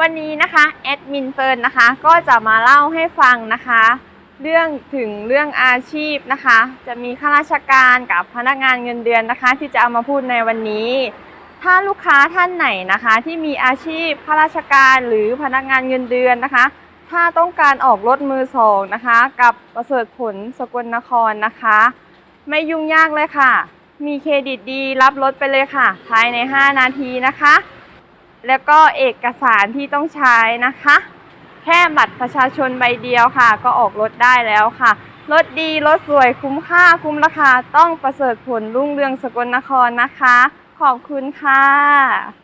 วันนี้นะคะแอดมินเฟิร์นนะคะก็จะมาเล่าให้ฟังนะคะ เรื่องถึงเรื่องอาชีพนะคะ จะมีข้าราชการกับพนักงานเงินเดือนนะคะ ที่จะเอามาพูดในวันนี้ ถ้าลูกค้าท่านไหนนะคะ ที่มีอาชีพข้าราชการหรือพนักงานเงินเดือนนะคะ ถ้าต้องการออกรถมือสองนะคะ กับประเสริฐผลสกลนครนะคะ ไม่ยุ่งยากเลยค่ะ มีเครดิตดีรับรถไปเลยค่ะ ภายใน 5 นาทีนะคะ แล้วก็เอกสารที่ต้องใช้นะคะ แค่บัตรประชาชนใบเดียวค่ะ ก็ออกรถได้แล้วค่ะ รถดี รถสวยคุ้มค่าคุ้มราคาต้องประเสริฐผลรุ่งเรืองสกลนครนะคะ ขอบคุณค่ะ